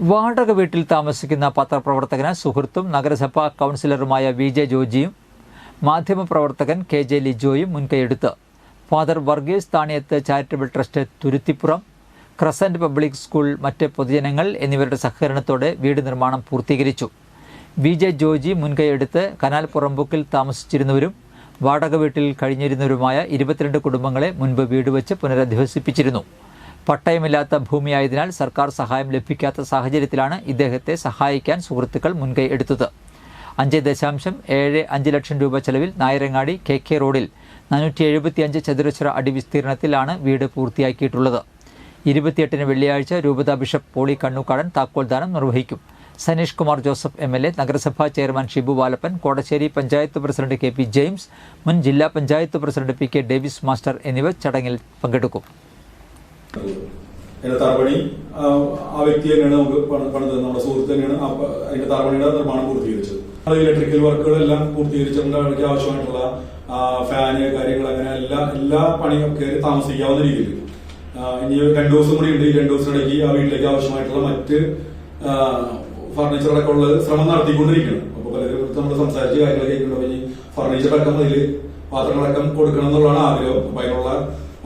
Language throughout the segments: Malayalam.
വാടക വീട്ടിൽ താമസിക്കുന്ന പത്രപ്രവർത്തകന് സുഹൃത്തും നഗരസഭാ കൗൺസിലറുമായ വി ജെ ജോജിയും മാധ്യമപ്രവർത്തകൻ കെ ജെ ലിജോയും മുൻകൈയെടുത്ത്. Father Varghese Thaniyath charitable trust Thuruthipuram crescent public school മറ്റ് പൊതുജനങ്ങൾ എന്നിവരുടെ സഹകരണത്തോടെ വീട് നിർമ്മാണം പൂർത്തീകരിച്ചു. വി ജെ ജോജി മുൻകൈയെടുത്ത് കനാൽ പുറമ്പുക്കിൽ താമസിച്ചിരുന്നവരും വാടക വീട്ടിൽ കഴിഞ്ഞിരുന്നവരുമായ ഇരുപത്തിരണ്ട് കുടുംബങ്ങളെ മുൻപ് വീട് വെച്ച് പുനരധിവസിപ്പിച്ചിരുന്നു. പട്ടയമില്ലാത്ത ഭൂമിയായതിനാൽ സർക്കാർ സഹായം ലഭിക്കാത്ത സാഹചര്യത്തിലാണ് ഇദ്ദേഹത്തെ സഹായിക്കാൻ സുഹൃത്തുക്കൾ മുൻകൈ എടുത്തത്. അഞ്ച് ദശാംശം ഏഴ് അഞ്ച് ലക്ഷം രൂപ ചെലവിൽ നായരങ്ങാടി കെ കെ റോഡിൽ നാനൂറ്റി എഴുപത്തിയഞ്ച് ചതുരശ്ര അടി വിസ്തീർണത്തിലാണ് വീട് പൂർത്തിയാക്കിയിട്ടുള്ളത്. ഇരുപത്തിയെട്ടിന് വെള്ളിയാഴ്ച രൂപത ബിഷപ്പ് പോളി കണ്ണുക്കാടൻ താക്കോൽദാനം നിർവഹിക്കും. Saneesh Kumar Joseph M L A നഗരസഭാ chairman Shibu Balappan Kodassery panchayat president K P James മുൻ ജില്ലാ panchayat president P K Davis master എന്നിവർ ചടങ്ങിൽ പങ്കെടുക്കും. അതിന്റെ തറപണി ആ, വ്യക്തി തന്നെയാണ് നമുക്ക് പണം പണിതത് നമ്മുടെ സുഹൃത്ത് തന്നെയാണ് അതിന്റെ തറപണിയുടെ നിർമ്മാണം പൂർത്തീകരിച്ചത്. ഇലക്ട്രിക്കൽ വർക്കുകളെല്ലാം പൂർത്തീകരിച്ചിട്ടുണ്ട് അവർക്ക് ആവശ്യമായിട്ടുള്ള ഫാന് കാര്യങ്ങൾ അങ്ങനെ എല്ലാ എല്ലാ പണിയും കയറി താമസിക്കാവുന്ന രീതിയിൽ. ഇനി രണ്ടു ദിവസം കൂടി ഉണ്ട്. ഈ രണ്ടു ദിവസത്തിനിടയ്ക്ക് ആ വീട്ടിലേക്ക് ആവശ്യമായിട്ടുള്ള മറ്റ് ഫർണിച്ചറൊക്കെ ഉള്ളത് ശ്രമം നടത്തിക്കൊണ്ടിരിക്കുകയാണ്. അപ്പൊ പലരും നമ്മൾ സംസാരിച്ച് കാര്യങ്ങളൊക്കെ കേൾക്കുന്നുണ്ട്. ഇനി ഫർണിച്ചർ അടക്കം അതിൽ പാത്രങ്ങളടക്കം കൊടുക്കണം എന്നുള്ളതാണ് ആഗ്രഹം. അപ്പൊ അതിനുള്ള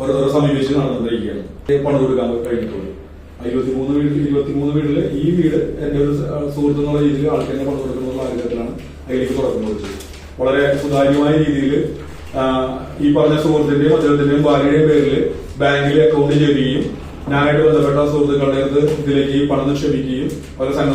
ഓരോരോ സമീപിച്ച് നടന്നുകൊണ്ടിരിക്കുകയാണ്. പണം കൊടുക്കാൻ കഴിഞ്ഞിട്ടുള്ളൂ. ഇരുപത്തിമൂന്ന് വീട്ടിൽ ഇരുപത്തിമൂന്ന് വീട്ടിൽ ഈ വീട് എന്റെ ഒരു സുഹൃത്ത് എന്നുള്ള രീതിയിൽ ആൾക്കാരെ പണം കൊടുക്കുന്ന ആഗ്രഹത്തിലാണ് അതിലേക്ക് തുടക്കം വളരെ സുതാര്യമായ രീതിയിൽ ഈ പറഞ്ഞ സുഹൃത്തിന്റെയും അദ്ദേഹത്തിന്റെയും ഭാര്യയുടെയും പേരിൽ ബാങ്കിൽ അക്കൗണ്ട് ചെയ്യുകയും ഞാനായിട്ട് ബന്ധപ്പെട്ട സുഹൃത്തുക്കളുടെ അടുത്ത് ഇതിലേക്ക് പണം നിക്ഷേപിക്കുകയും അവരെ സംഘ